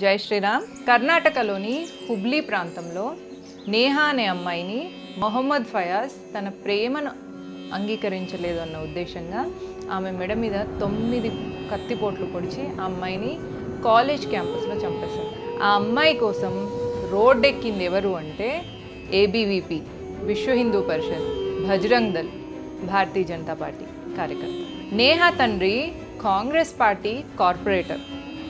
జై శ్రీరామ్. కర్ణాటకలోని హుబ్లీ ప్రాంతంలో నేహా అనే అమ్మాయిని మొహమ్మద్ ఫయాజ్ తన ప్రేమను అంగీకరించలేదు అన్న ఉద్దేశంగా ఆమె మెడ మీద తొమ్మిది కత్తిపోట్లు పొడిచి ఆ అమ్మాయిని కాలేజ్ క్యాంపస్లో చంపేశారు. ఆ అమ్మాయి కోసం రోడ్డెక్కింది ఎవరు అంటే ఏబీవీపీ విశ్వ హిందూ పరిషత్ భజరంగ్ దళ్ భారతీయ జనతా పార్టీ కార్యకర్త. నేహా తండ్రి కాంగ్రెస్ పార్టీ కార్పొరేటర్.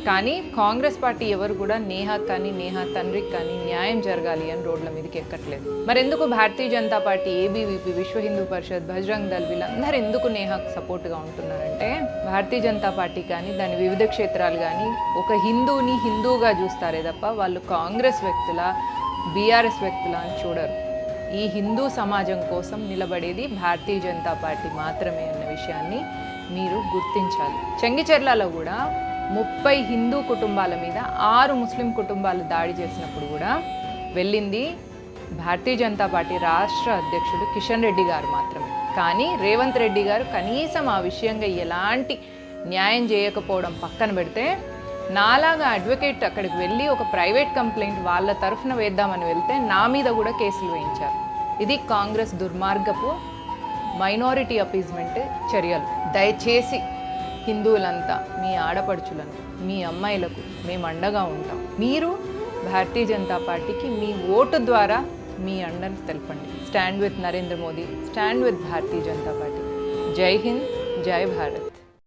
కానీ కాంగ్రెస్ పార్టీ ఎవరు కూడా నేహా కానీ నేహా తండ్రికి కానీ న్యాయం జరగాలి అని రోడ్ల మీదకి ఎక్కట్లేదు. మరి ఎందుకు భారతీయ జనతా పార్టీ ఏబీవీపీ విశ్వ హిందూ పరిషత్ బజరంగ్ దళ్ వీళ్ళందరూ ఎందుకు నేహాకు సపోర్ట్గా ఉంటున్నారంటే భారతీయ జనతా పార్టీ కానీ దాని వివిధ క్షేత్రాలు కానీ ఒక హిందూని హిందూగా చూస్తారే తప్ప వాళ్ళు కాంగ్రెస్ వ్యక్తుల బీఆర్ఎస్ వ్యక్తుల అని చూడరు. ఈ హిందూ సమాజం కోసం నిలబడేది భారతీయ జనతా పార్టీ మాత్రమే అన్న విషయాన్ని మీరు గుర్తించాలి. చెంగిచెర్లలో కూడా ముప్పై హిందూ కుటుంబాల మీద ఆరు ముస్లిం కుటుంబాలు దాడి చేసినప్పుడు కూడా వెళ్ళింది భారతీయ జనతా పార్టీ రాష్ట్ర అధ్యక్షుడు కిషన్ రెడ్డి గారు మాత్రమే. కానీ రేవంత్ రెడ్డి గారు కనీసం ఆ విషయంగా ఎలాంటి న్యాయం చేయకపోవడం పక్కన పెడితే నాలాగా అడ్వకేట్ అక్కడికి వెళ్ళి ఒక ప్రైవేట్ కంప్లైంట్ వాళ్ళ తరఫున వేద్దామని వెళ్తే నా మీద కూడా కేసులు వేయించారు. ఇది కాంగ్రెస్ దుర్మార్గపు మైనారిటీ అపీజ్మెంట్ చర్యలు. దయచేసి హిందువులంతా మీ ఆడపడుచులను మీ అమ్మాయిలకు మేము అండగా ఉంటాం. మీరు భారతీయ జనతా పార్టీకి మీ ఓటు ద్వారా మీ అండను తెలపండి. Stand with Narendra Modi stand with Bharatiya Janata party జై హింద్ జై భారత్